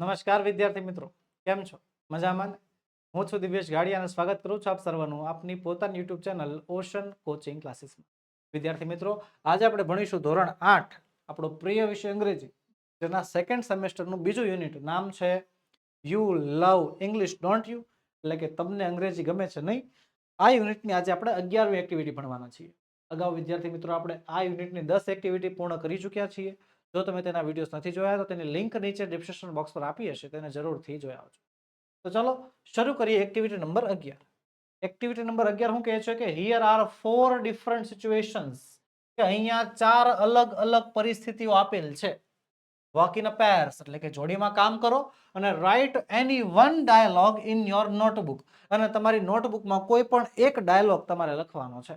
નમસ્કાર વિદ્યાર્થી મિત્રો, કેમ છો? મજામાં? હું છું દિવ્યેશ ગાડિયા અને સ્વાગત કરું છું આપ સર્વનું આપની પોતાની યુટ્યુબ ચેનલ ઓશન કોચિંગ ક્લાસીસમાં. વિદ્યાર્થી મિત્રો, આજે આપણે ભણીશું ધોરણ આઠ, આપણો પ્રિય વિષય અંગ્રેજી, જેના સેકન્ડ સેમેસ્ટરનું બીજું યુનિટ નામ છે you love English don't you એટલે કે તમને અંગ્રેજી ગમે છે નહીં? આ યુનિટની આજે આપણે અગિયારમી એક્ટિવિટી ભણવાના છીએ. અગાઉ વિદ્યાર્થી મિત્રો, આપણે આ યુનિટની દસ એક્ટિવિટી પૂર્ણ કરી ચૂક્યા છીએ. જો તમે તેના વિડીયોઝ નથી જોયા, તો તેની લિંક નીચે ડિસ્ક્રિપ્શન બોક્સ પર આપી હશે, તેને જરૂરથી જોયા આવજો. તો ચાલો, શરૂ કરીએ એક્ટિવિટી નંબર અગિયાર. એક્ટિવિટી નંબર અગિયાર શું કહે છે કે here are four different situations કે અહીંયા ચાર અલગ અલગ પરિસ્થિતિઓ આપેલ છે. વોક ઇન અ પેર્સ એટલે કે જોડીમાં કામ કરો અને write any one dialogue in your notebook અને તમારી નોટબુકમાં કોઈ પણ એક ડાયલોગ તમારે લખવાનો છે.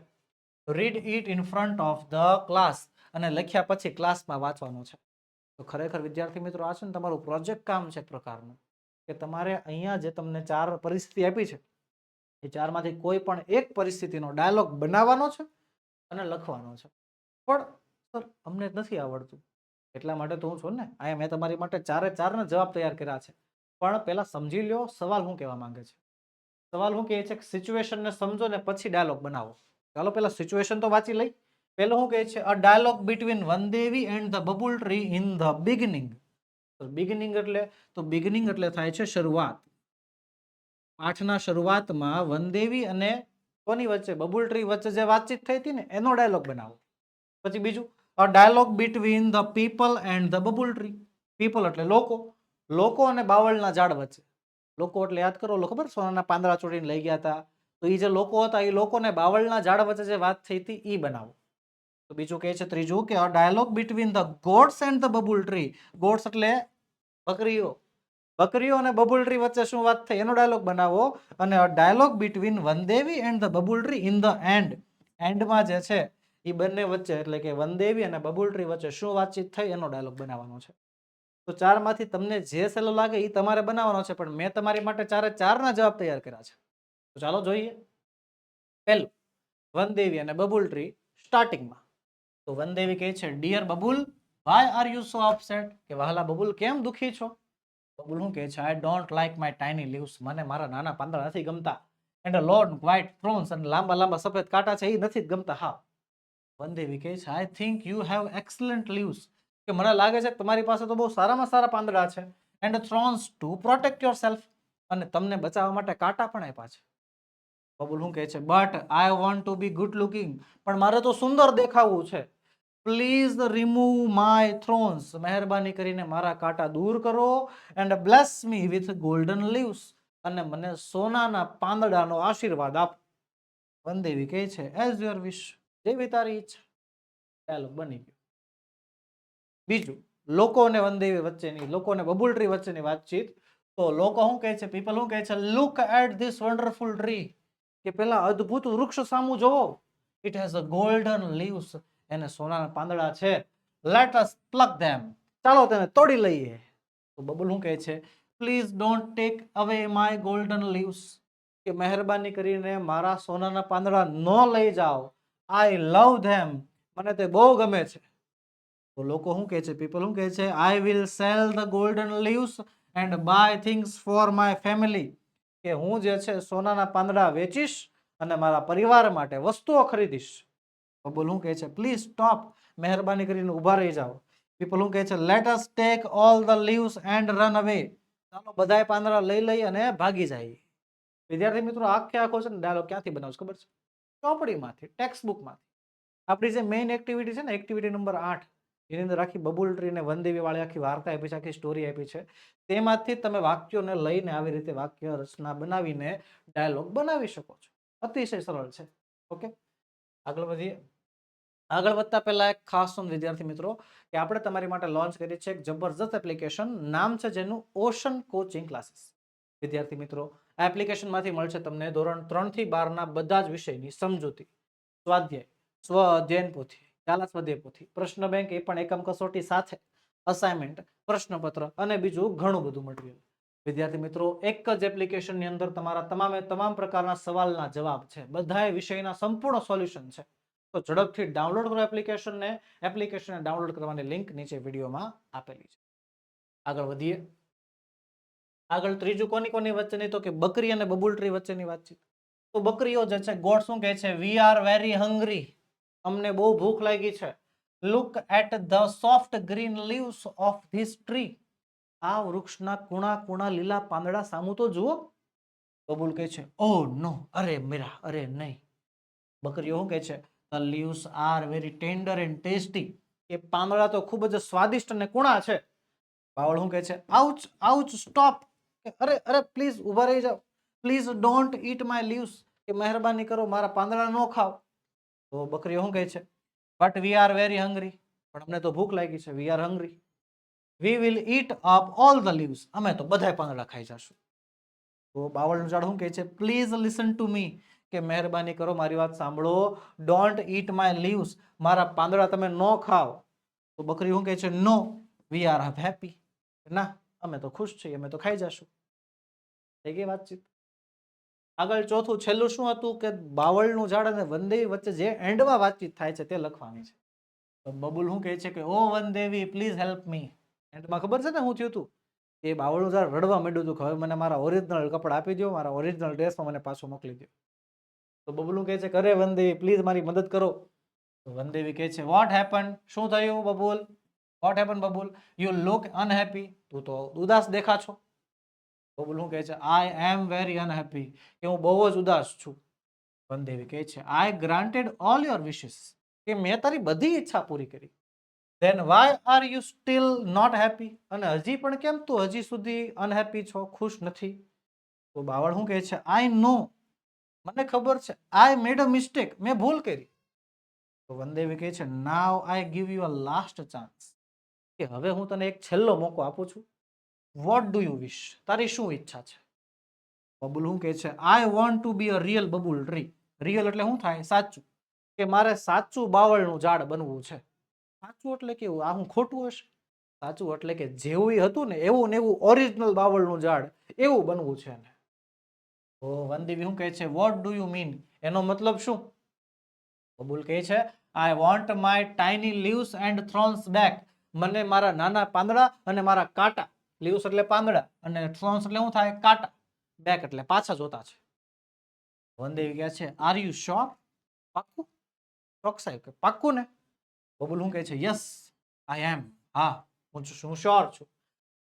Read it in front of the class અને લખ્યા પછી ક્લાસમાં વાંચવાનું છે. તો ખરેખર વિદ્યાર્થી મિત્રો આ છે ને તમારું પ્રોજેક્ટ કામ છે એક પ્રકારનું. કે તમારે અહીંયા જે તમને ચાર પરિસ્થિતિ આપી છે, એ ચારમાંથી કોઈ પણ એક પરિસ્થિતિનો ડાયલોગ બનાવવાનો છે અને લખવાનો છે. પણ સર અમને નથી આવડતું. એટલા માટે તો હું છું ને, અહીંયા મેં તમારી માટે ચારે ચારના જવાબ તૈયાર કર્યા છે. પણ પહેલાં સમજી લ્યો, સવાલ શું કહેવા માંગે છે? સવાલ શું કહે છે કે સિચ્યુએશનને સમજો ને પછી ડાયલોગ બનાવો. ચાલો પહેલાં સિચ્યુએશન તો વાંચી લઈ પહેલો શું કહે છે? A dialogue between Vandevi and the babul tree in the beginning beginning એટલે, તો બિગનિંગ એટલે થાય છે શરૂઆત. પાઠના શરૂઆતમાં વનદેવી અને કોની વચ્ચે? બબુલ ટ્રી વચ્ચે જે વાતચીત થઈ હતી ને, એનો ડાયલોગ બનાવો. પછી બીજું a dialogue between the people and the babul tree people એટલે લોકો. લોકો અને બાવળના ઝાડ વચ્ચે. લોકો એટલે યાદ કરો ખબર? સોનાના પાંદડા ચોટીને લઈ ગયા હતા. તો એ જે લોકો હતા એ લોકોને બાવળના ઝાડ વચ્ચે જે વાત થઈ હતી એ બનાવો. તો બીજું કહે છે, ત્રીજું કે dialogue between the goats and the babul tree goats એટલે બકરીઓ. બકરીઓ અને બબુલ ટ્રી વચ્ચે શું વાત થઈ? એનો ડાયલોગ બનાવો અને dialogue between Vandevi and the babul tree in the end એન્ડમાં જે છે એ બંને વચ્ચે એટલે કે વનદેવી અને બબુલ ટ્રી વચ્ચે શું વાતચીત થઈ એનો ડાયલોગ બનાવવાનો છે. તો ચારમાંથી તમને જે સહેલો લાગે એ તમારે બનાવવાનો છે, પણ મેં તમારી માટે ચારે ચારના જવાબ તૈયાર કર્યા છે. તો ચાલો જોઈએ. પહેલું, વનદેવી અને બબુલ ટ્રી સ્ટાર્ટિંગમાં તો વનદેવી કહે છે dear Babul why are you so upset કે વહાલા બબુલ, કેમ દુખી છો? બબુલ શું કહે છે I don't like my tiny leaves મને મારા નાના પાંદડા નથી ગમતા. એન્ડ લોટ વ્હાઇટ થ્રોન્સ અને લાંબા લાંબા સફેદ કાંટા છે એ નથી ગમતા. હા. વનદેવી કહે છે I think you have excellent leaves કે મને લાગે છે કે તમારી પાસે તો બહુ સારામાં સારા પાંદડા છે. And thorns to protect yourself અને તમને બચાવવા માટે કાંટા પણ આપ્યા છે. બબુલ શું કહે છે but I want to be good looking પણ મારે તો સુંદર દેખાવું છે. પ્લીઝ રિમૂવ માય થ્રોન્સ મહેરબાની કરીને મારા કાંટા દૂર કરો and bless me with golden leaves અને મને સોનાના પાંદડાનો આશીર્વાદ આપો. વનદેવી કહે છે એઝ યોર વિશ જેવી તારી ઈચ્છા. ચાલો, બની ગયું. બીજું, લોકો અને વનદેવી વચ્ચેની, લોકો અને બબુલ ટ્રી વચ્ચેની વાતચીત. તો લોકો શું કહે છે, પીપલ શું કહે છે look at this wonderful tree કે પેલા અદ્ભુત વૃક્ષ સામું જોવો. It has a golden leaves એને સોનાના પાંદડા છે. લેટ અસ પ્લક ધેમ ચાલો તેને તોડી લઈએ. તો બબલ શું કહે છે? Please don't take away my golden leaves કે મહેરબાની કરીને મારા સોનાના પાંદડા ન લઈ જાઓ. આઈ લવ ધેમ મને તે બહુ ગમે છે. તો લોકો શું કહે છે? પીપલ શું કહે છે? I will sell the golden leaves and buy things for my family કે હું જે છે સોનાના પાંદડા વેચીશ અને મારા પરિવાર માટે વસ્તુઓ ખરીદીશ. બબુલ શું કહે છે? પ્લીઝ સ્ટોપ મહેરબાની કરીને ઊભા રહી જાઓ. પીપલ શું કહે છે? Let us take all the leaves and run away ચાલો બધાય પાંદડા લઈ લઈ અને ભાગી જાય. વિદ્યાર્થી મિત્રો આખે આખો છે ને ડાયલોગ ક્યાંથી બનાવશ ખબર છે? ચોપડીમાંથી ટેક્સ્ટ બુકમાંથી આપણી જે મેઇન એક્ટિવિટી છે ને એક્ટિવિટી નંબર આઠ. જેની અંદર આખી બબુલ ટ્રી ને વનદેવી વાળી આખી વાર્તા આપી છે, આખી સ્ટોરી આપી છે. તેમાંથી તમે વાક્યોને લઈને આવી રીતે વાક્ય રચના બનાવીને ડાયલોગ બનાવી શકો છો. અતિશય સરળ છે. ઓકે આગળ વધીએ. આગળ વધતા પહેલા એક ખાસ નોંધ વિદ્યાર્થી મિત્રો, કે આપણે તમારી માટે લોન્ચ કરી છે એક જબરજસ્ત એપ્લિકેશન નામ છે જેનું ઓશન કોચિંગ ક્લાસીસ વિદ્યાર્થી મિત્રો, આ એપ્લિકેશનમાંથી મળશે તમને ધોરણ ત્રણથી બારના બધા જ વિષયની સમજૂતી. સ્વાધ્યાય, સ્વ અધ્યયન પોથી. સ્વાધ્યાય પોથી પ્રશ્ન બેંક એ પણ એકમ કસોટી સાથે અસાઇનમેન્ટ પ્રશ્નપત્ર અને બીજું ઘણું બધું મટીરિયલ વિદ્યાર્થી મિત્રો, એક જ એપ્લિકેશનની અંદર તમારા તમામે તમામ પ્રકારના સવાલના જવાબ છે. બધાય વિષયના સંપૂર્ણ સોલ્યુશન છે. તો ઝડપથી ડાઉનલોડ કરો એપ્લિકેશનને એપ્લિકેશનને ડાઉનલોડ કરવાની લિંક નીચે વિડીયોમાં આપેલી છે. આગળ વધીએ. આગળ ત્રીજું કોની કોની વચ્ચેની? તો કે બકરી અને બબુલ ટ્રી વચ્ચેની વાતચીત. તો બકરીઓ જે છે ગોડ શું કહે છે? વી આર વેરી હંગ્રી અમને બહુ ભૂખ લાગી છે. Look at the soft green leaves of this tree આ વૃક્ષના કુણા કુણા લીલા પાંદડા સામું તો જુઓ. બબુલ કહે છે ઓ નો અરે મીરા, અરે નહીં. બકરીઓ શું કહે છે the leaves are very tender and tasty એ પાંદડા તો ખૂબ જ સ્વાદિષ્ટ અને કુણા છે. બાવળ શું કહે છે આઉચ આઉચ સ્ટોપ અરે અરે પ્લીઝ ઊભા રહી જાઓ. Please don't eat my leaves કે મહેરબાની કરો, મારા પાંદડા ન ખાઓ. તો બકરીઓ શું કહે છે? But we are very hungry પણ અમને તો ભૂખ લાગી છે. We are hungry we will eat up all the leaves અમે તો બધાય પાંદડા ખાઈ જશું. તો બાવળનું ઝાડ શું કહે છે? પ્લીઝ લિસન ટુ મી કે મહેરબાની કરો, મારી વાત સાંભળો. ડોન્ટ ઈટ માય લીવ્સ મારા પાંદડા તમે ન ખાઓ. તો બકરી શું કહે છે? નો વી આર હેપી ના, અમે તો ખુશ છીએ, અમે તો ખાઈ જશું. થઈ ગઈ વાતચીત. આગળ ચોથું છેલ્લું શું હતું કે બાવળનું ઝાડ અને વનદેવી વચ્ચે જે એન્ડમાં વાતચીત થાય છે તે લખવાની છે. તો બબુલ શું કહે છે કે, ઓ વનદેવી પ્લીઝ હેલ્પ મી એન્ડમાં ખબર છે ને શું થયું હતું? એ બાવળનું ઝાડ રડવા માંડ્યું હતું કે, હવે મને મારા ઓરિજિનલ કપડા આપી દો મારા ઓરિજિનલ ડ્રેસમાં મને પાછું મોકલી દો તો બબુલું કહે છે? કરે વનદેવી પ્લીઝ મારી મદદ કરો. તો વનદેવી કહે છે વોટ હેપન શું થયું Babul? What happen Babul? You look unhappy તું તો ઉદાસ દેખા છો. બબુલ શું કહે છે આઈ એમ વેરી અનહેપી કે હું બહુ જ ઉદાસ છું. વનદેવી કહે છે I granted all your wishes કે મેં તારી બધી ઈચ્છા પૂરી કરી. Then why are you still not happy અને હજી પણ કેમ તું હજી સુધી અનહેપી છો? ખુશ નથી? તો બાવળ શું કહે છે આઈ નો મને ખબર છે આઈ મેડ અ મિસ્ટેક મેં ભૂલ કરી. તો વનદેવી કહે છે now I give you a last chance કે હવે હું તને એક છેલ્લો મોકો આપું છું. વોટ ડુ યુ વિશ તારી શું ઈચ્છા છે? બબુલ શું કહે છે? I want to be a real babul tree real એટલે શું થાય? સાચું. કે મારે સાચું બાવળનું ઝાડ બનવું છે. સાચું એટલે કેવું આ હું ખોટું હશે? સાચું એટલે કે જેવું હતું ને, એવું ને એવું ઓરિજિનલ બાવળનું ઝાડ, એવું બનવું છે ને ઓ વંદીવી શું કહે છે? વોટ ડુ યુ મીન એનો મતલબ શું? બબુલ કહે છે I want my tiny leaves and thorns back મને મારા નાના પાંદડા અને મારા કાંટા લીવ્સ એટલે પાંદડા અને થ્રોન્સ એટલે શું થાય કાંટા. બેક એટલે પાછા જોતા છે. વનદેવી કહે છે. આર યુ શ્યોર પાક્કું? ચોકસાઈ કે પાક્કું ને? બબુલ શું કહે છે? યસ આઈ એમ હા, હું હું શ્યોર છું.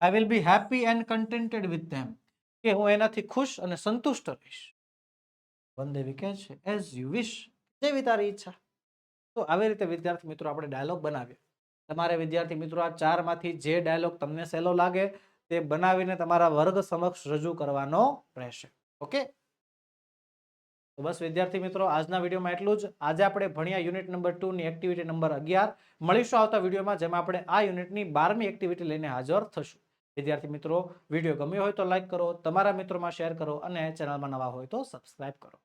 I will be happy and contented with them કે હું એનાથી ખુશ અને સંતુષ્ટ રહીશ. વનદેવી કહે છે. એઝ યુ વિશ જેવી તારી ઈચ્છા. તો આવી રીતે વિદ્યાર્થી મિત્રો આપણે ડાયલોગ બનાવીએ. તમારે વિદ્યાર્થી મિત્રો આ ચારમાંથી જે ડાયલોગ તમને સહેલો લાગે તે બનાવીને તમારા વર્ગ સમક્ષ રજૂ કરવાનો રહેશે. ઓકે? તો બસ વિદ્યાર્થી મિત્રો, આજના વિડીયોમાં એટલું જ. આજે આપણે ભણ્યા યુનિટ નંબર ટુ ની એક્ટિવિટી નંબર અગિયાર. મળીશું આવતા વિડીયોમાં, જેમાં આપણે આ યુનિટની બારમી એક્ટિવિટી લઈને હાજર થશું. વિદ્યાર્થી મિત્રો, વીડિયો ગમ્યો હોય તો લાઇક કરો, તમારા મિત્રોમાં શેર કરો અને ચેનલમાં નવા હોય તો સબસ્ક્રાઇબ કરો.